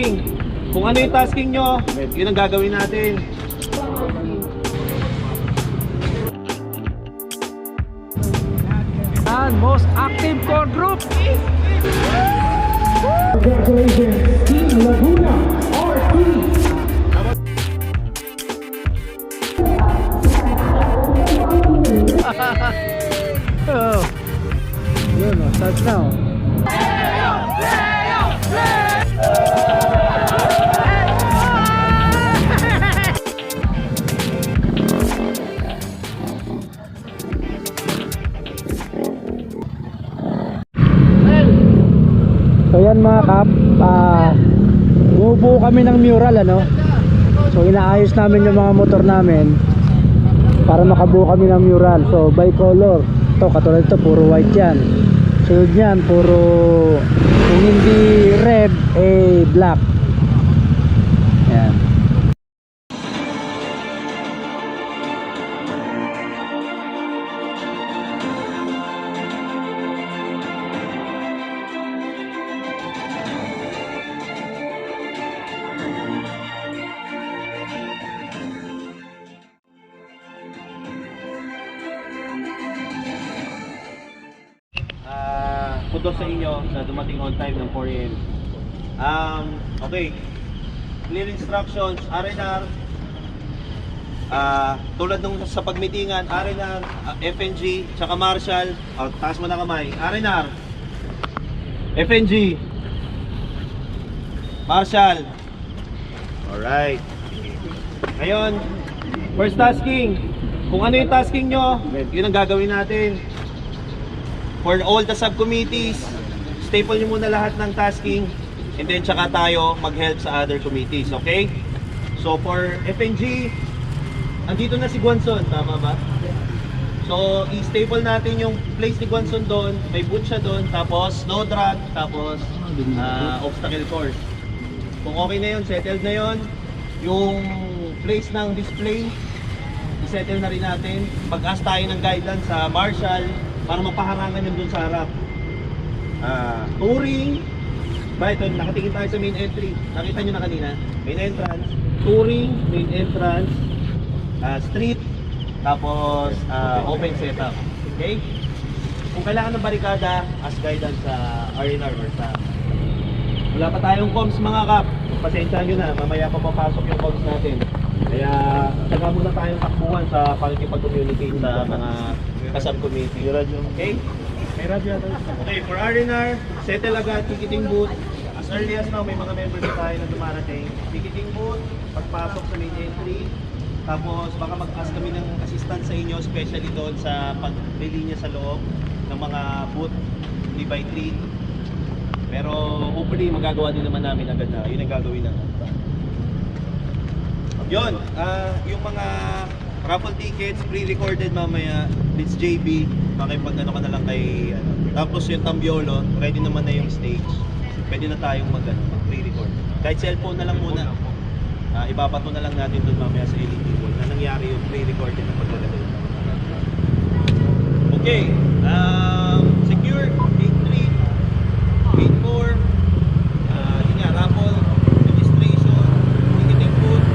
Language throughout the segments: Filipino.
tasking. Kung ano yung tasking nyo, yun ang gagawin natin. And most active core group. Congratulations, Team Laguna RT. Oh. Yun, oh, start na So yan mga kap, ah, bumubuo kami ng mural ano. So inaayos namin yung mga motor namin para makabuo kami ng mural. So by color. Ito katulad ito puro white yan. Sunod yan puro kung hindi red eh black. Okay. Clear instructions, R&R. Ah, tulad nung sa pagmitingan, R&R, ah, FNG, tsaka Marshall. Oh, taas mo na kamay. R&R. FNG. Marshall. Alright. Ngayon, first tasking. Kung ano yung tasking nyo, yun ang gagawin natin. For all the subcommittees, staple nyo muna lahat ng tasking and then tsaka tayo mag-help sa other committees, okay? So for FNG, andito na si Guanzon, tama ba? So i-staple natin yung place ni Guanzon doon, may boot siya doon, tapos no drag, tapos ah, obstacle course. Kung okay na yun, settled na yun, yung place ng display, i-settle na rin natin. Mag-ask tayo ng guidance sa Marshall para mapaharangan yun dun sa harap. Ah, touring. Ba, ito, nakatingin tayo sa main entry. Nakita nyo na kanina. Main entrance. Touring, main entrance. ah, street. Tapos, ah, open setup. Okay? Kung kailangan ng barikada, ask guidance sa R&R or sa... Wala pa tayong comms mga kap. Pasensya nyo na, mamaya pa papasok yung comms natin. Kaya, taga muna tayong takbuhan sa pakikipag-communicate sa mga kasab-committee. Okay? Okay, for R&R, settle agad, ticketing booth. As early as now, may mga members na tayo na dumarating. Ticketing booth, pagpasok sa main entry. Tapos baka mag-ask kami ng assistance sa inyo, especially doon sa paglilinya sa loob ng mga booth 3 by 3 Pero hopefully magagawa din naman namin agad na. Yun ang gagawin natin. Yun, ah, yung mga raffle tickets, pre-recorded mamaya, it's JB, makipag ano ka na lang kay, ano. Tapos yung Tambiolo, ready naman na yung stage. Pwede na tayong mag, ano, pre-record. Kahit cellphone na lang muna. Ah, ibabato na lang natin doon mamaya sa LED wall na nangyari yung pre-recorded na paglalagay. Okay, um, secure, gate 3, gate 4, ah, yun nga, raffle, registration, ticketing booth,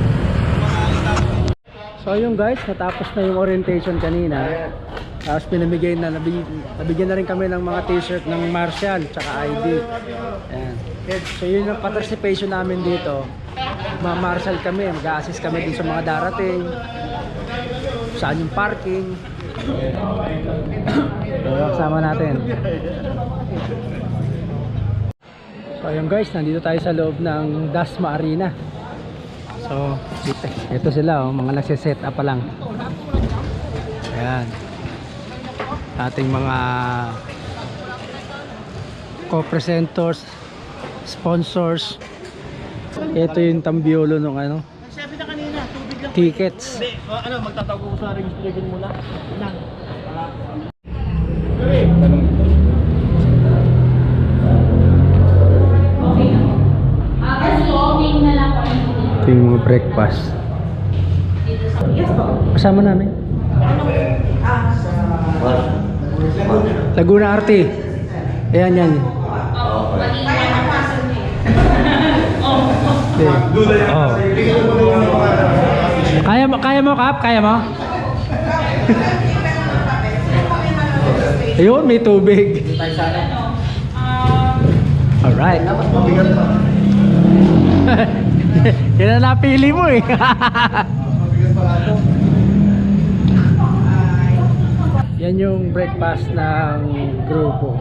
mga establishment. So yun guys, natapos na yung orientation kanina. Tapos pinamigay na, nabigyan, nabigyan na rin kami ng mga t-shirt ng Marshall, tsaka ID. Ayan. So yun ang participation namin dito. Mga Marshall kami, mag-assist kami din sa mga darating. Saan yung parking. So kasama natin. So ayun guys, nandito tayo sa loob ng Dasma Arena. So, ito sila oh, mga nagse-set up pa lang. Ayan. Ating mga co-presenters, sponsors. Ito yung tambiolo ng ano, Sabi na kanina, tubig lang. tickets. Hindi, ano, magtatago ko sa registration muna. Lang. Ito yung mga breakfast. Kasama namin. Laguna Arte. Ayan yan. Oh. Kaya mo, kaya mo, Kap? Kaya mo? Ayun, may tubig. Alright. Yan ang napili mo eh. Yan yung breakfast ng grupo.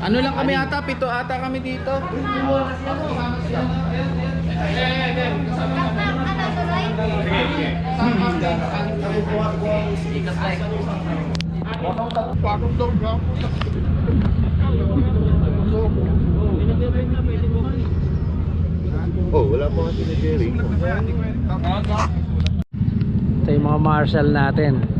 Ano lang kami ata, pito ata kami dito. Oh, wala pa kasi ni Jerry. Ito yung mga marshal natin.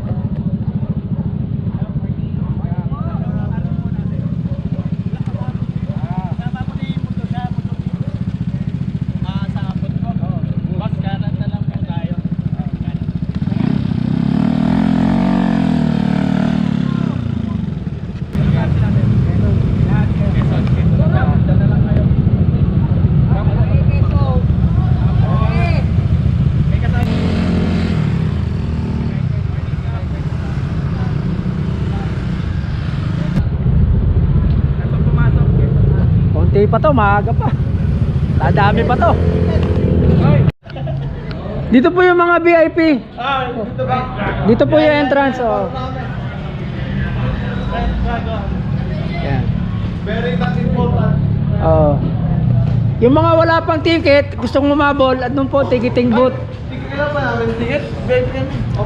Konti pa to, maaga pa. Dadami pa to. Dito po yung mga VIP. Dito po yung entrance. Oh. Yan. Very important. Oh. Yung mga wala pang ticket, gustong umabol, at doon po, ticketing booth. Tignan pa namin ticket.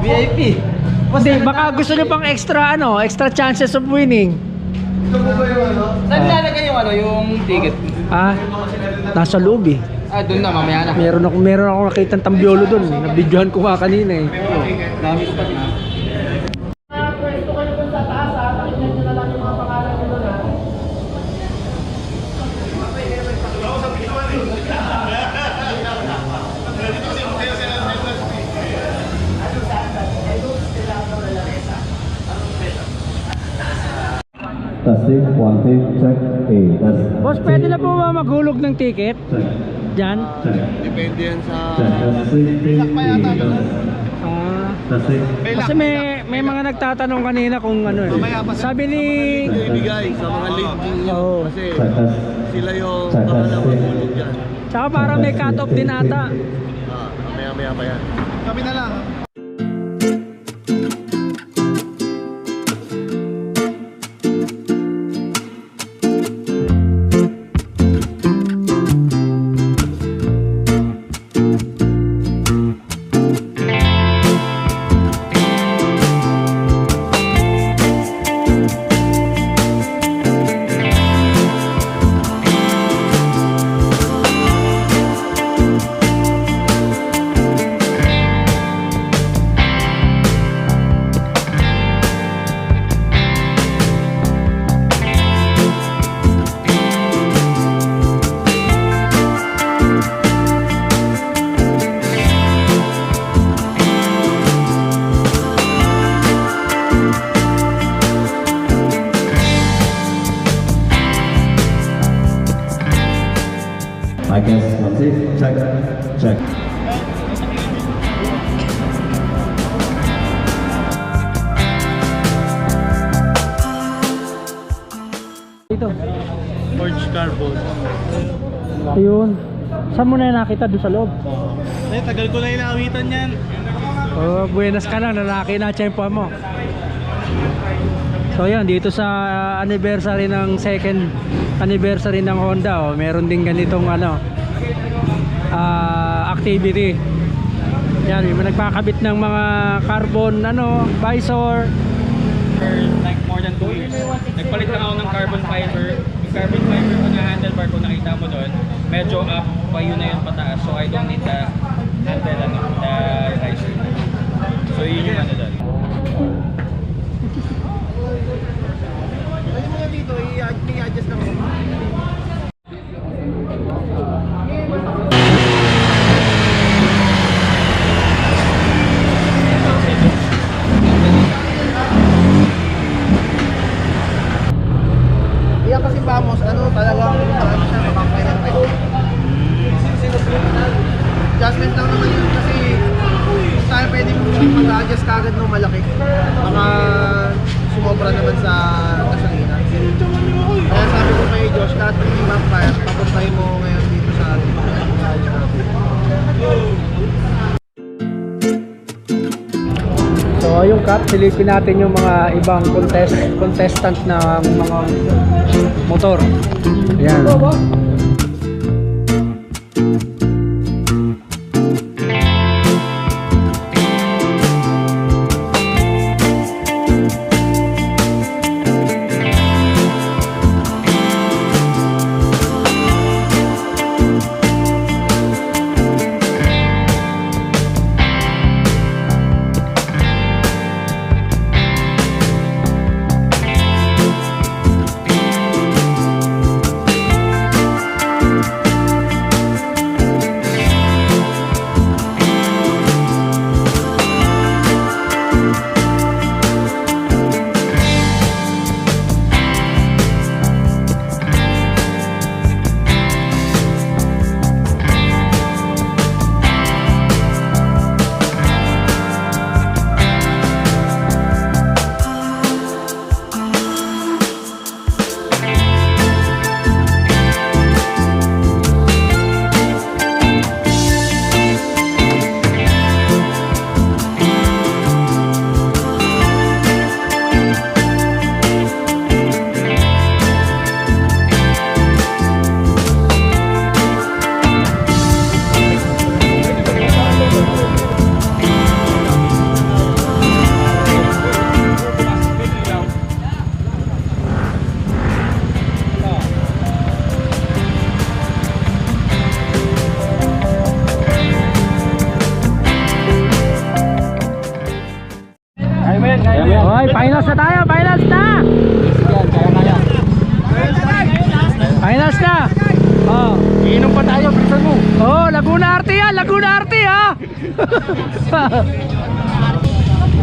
VIP. Hindi, baka gusto nyo pang extra, ano, extra chances of winning. Saan lalagay yung ano, yung ticket? Ah, nasa loob eh. Ah, doon na, mamaya na. Meron ako, meron ako nakita ng tambiolo doon. Nabidyohan ko nga kanina eh. Dami ko pa Testing, one, two, check, A, test. Boss, pwede na po ba maghulog ng ticket? Check, Diyan? check, Depende yan sa... check, testing, A, test. Ah, Testing, kasi may may mga nagtatanong kanina kung ano eh. Sabi ni ibigay sa mga lead ninyo. Oo. Kasi check, test. sila yung Check, bahala test. maghulog yan. Tsaka parang may cut-off din ata. Ah, mamaya-maya pa yan. Kami na lang. Ayun. Saan mo na nakita doon sa loob? Eh, tagal ko na inaawitan yan. Oh, buenas ka lang, lalaki na tiyempo mo. So yan, dito sa anniversary ng second anniversary ng Honda, oh, meron din ganitong ano ah, activity. Yan, yung nagpakabit ng mga carbon ano, visor. for like more than 2 years. Nagpalit na ako ng carbon fiber. Yung carbon fiber ko na handlebar ko nakita mo doon, medyo up pa yun na yun pataas. So I don't need the handle ano, the riser. So yun yung ano doon. Ayun dito, i-adjust lang mo. Silipin natin yung mga ibang contest contestant na mga motor. Ayan. Arte yan, Laguna Arte ha!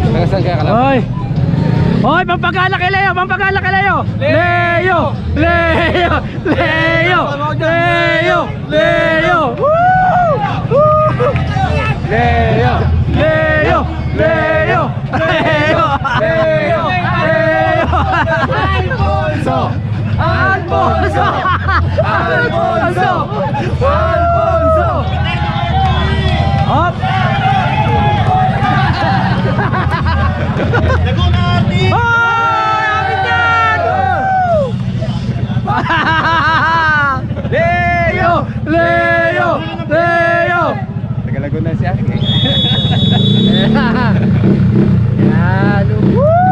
Tagasan kaya ka lang. Hoy! Hoy, pampagala kay Leo, pampagala kay Leo! Leo! Leo! Leo! Leo! Leo! Woo! Woo! Leo! Leo! Leo! Leo! Leo! Leo! Alfonso! Alfonso! Alfonso! Alfonso! Laguna Artis! Oh! Abit yan! Leo! Leo! Leo! Taga Laguna si Aki. Yan! Woo!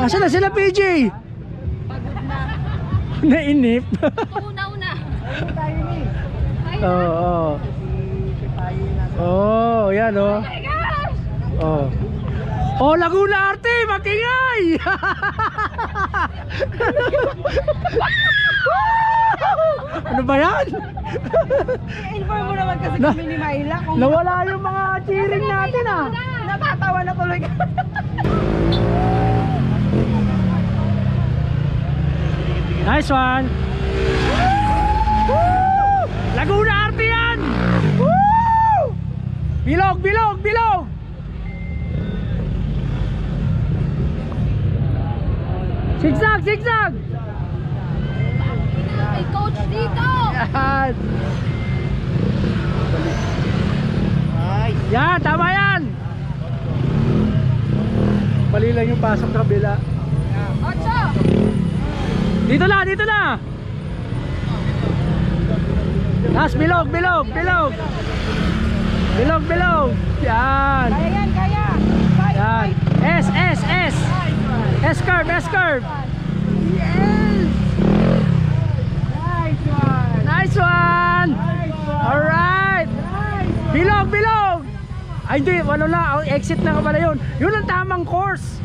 Asa na sila PJ? Nainip. Una-una. Oo. Oh, oh. oh, yan oh. Oh! Oh. Oh, Laguna Arte, makingay! ano ba yan? Inform mo naman kasi Na- kami ni Myla kung Nawala yung mga cheering natin ah. natatawa na tuloy Nice one. Woo! Laguna RP yan! Woo! Bilog, bilog, bilog! Zigzag, zigzag! May coach dito. Yan! Yan, tama yan! Mali lang yung pasok kabila. Dito na, dito na! Nas, bilog, bilog, bilog! Bilog, bilog! Yan! Kaya yan, kaya. Yan! S, S, S! S curve, S curve! Nice one. Nice one! Alright! Bilog, bilog! Ay hindi, ano na, exit na ka pala yun. Yun ang tamang course.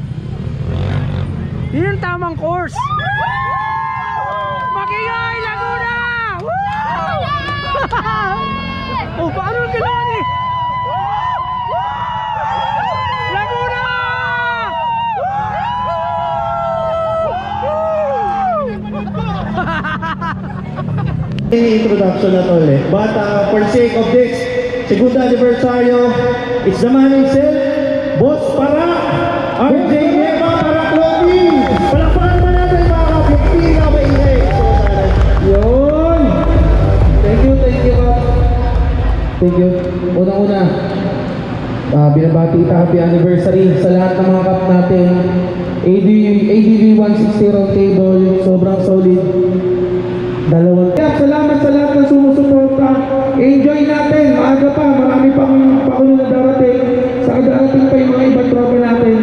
Yun ang tamang course. Makingay, Laguna! Woo! oh, paano ang ginawa ni? Laguna! introduction na to ulit. But uh, for sake of this, segundo aniversaryo, it's the man himself, Boss Para, RJ Thank you. Unang-una, Ah, binabati kita happy anniversary sa lahat ng mga kap natin. ADV, ADV 160 round table, sobrang solid. Dalawang. Kaya salamat sa lahat ng sumusuporta. Enjoy natin. Maaga pa. Marami pang pakulo na darating. Sa darating pa yung mga ibang tropa natin.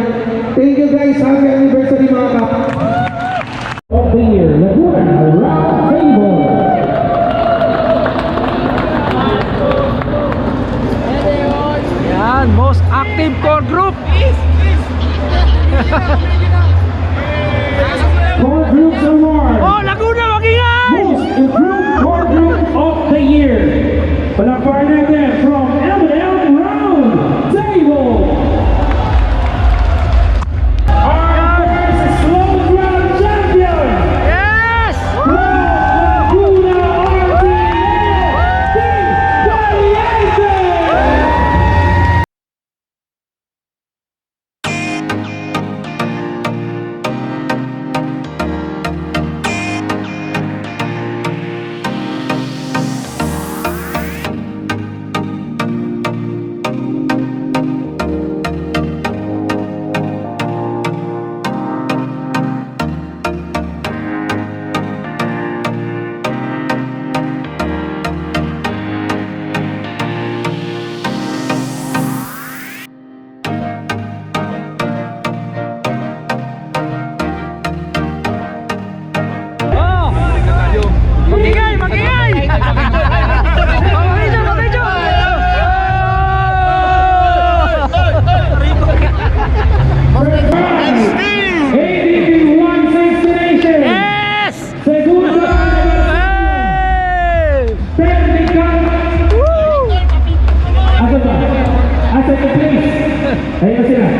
Ayun na sila.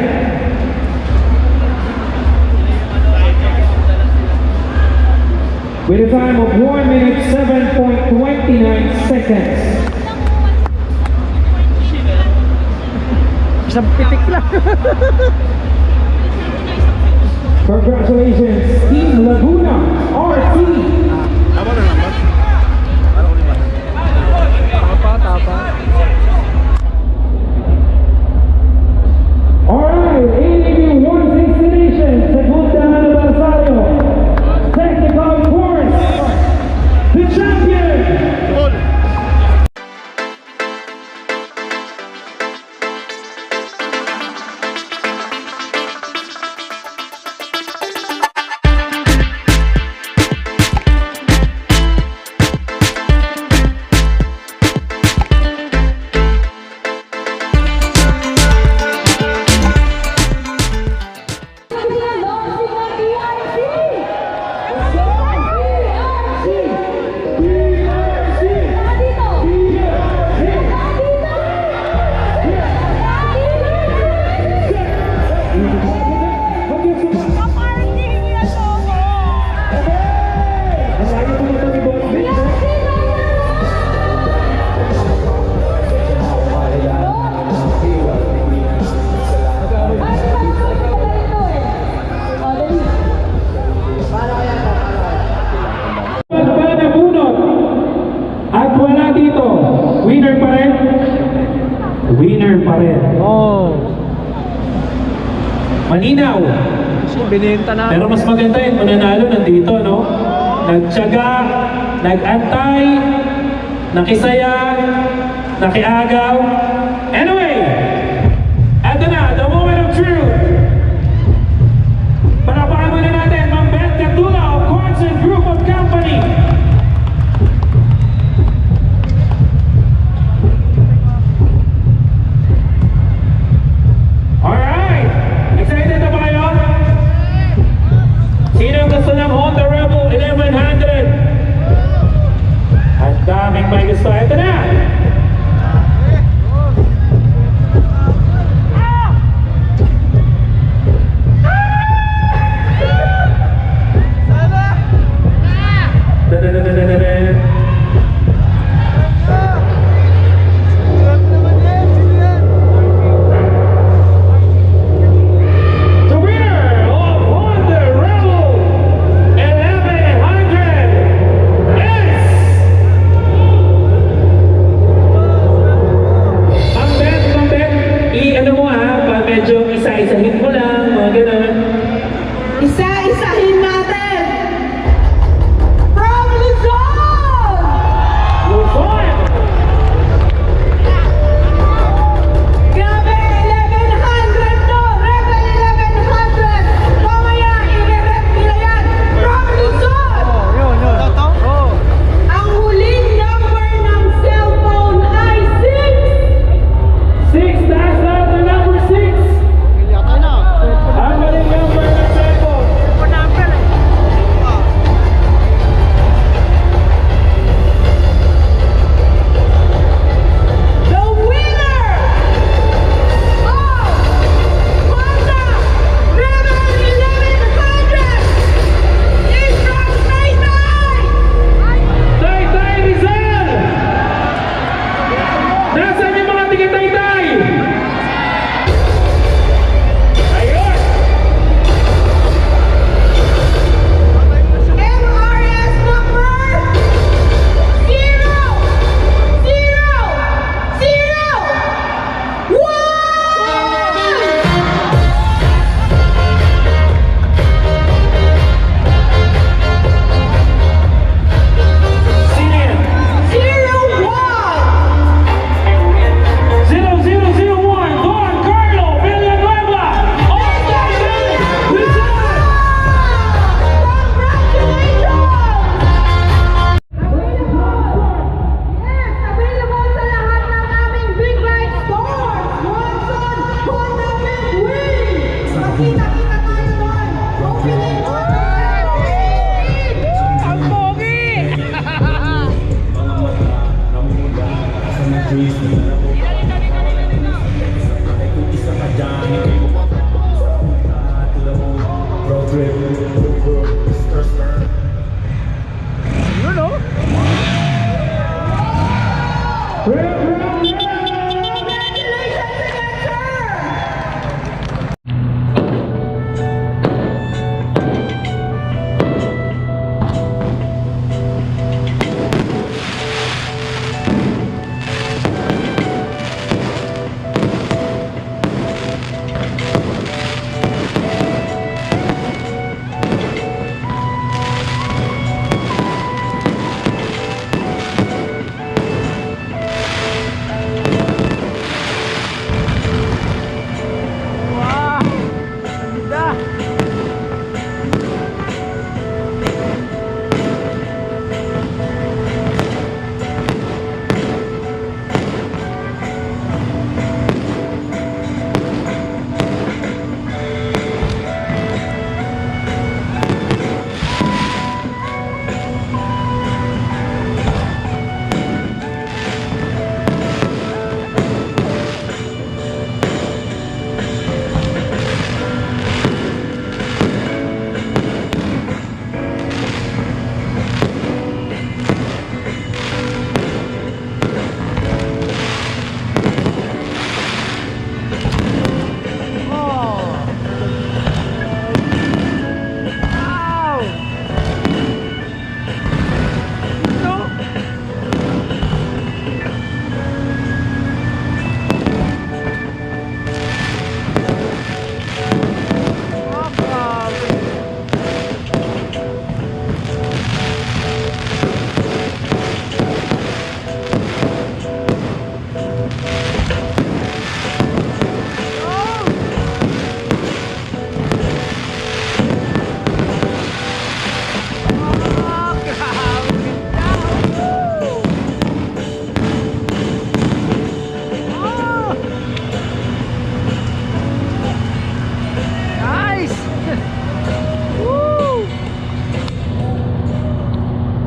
With a time of 1 minute 7.29 seconds. Isang pitik lang. Congratulations, Team Laguna RT. Tapa, tapa. Winner pa rin? Winner pa rin. Oh. Maninaw. Kasi binenta na. Pero mas maganda yun, mananalo nandito, no? Nagtsaga, nagantay, nakisaya, nakiagaw,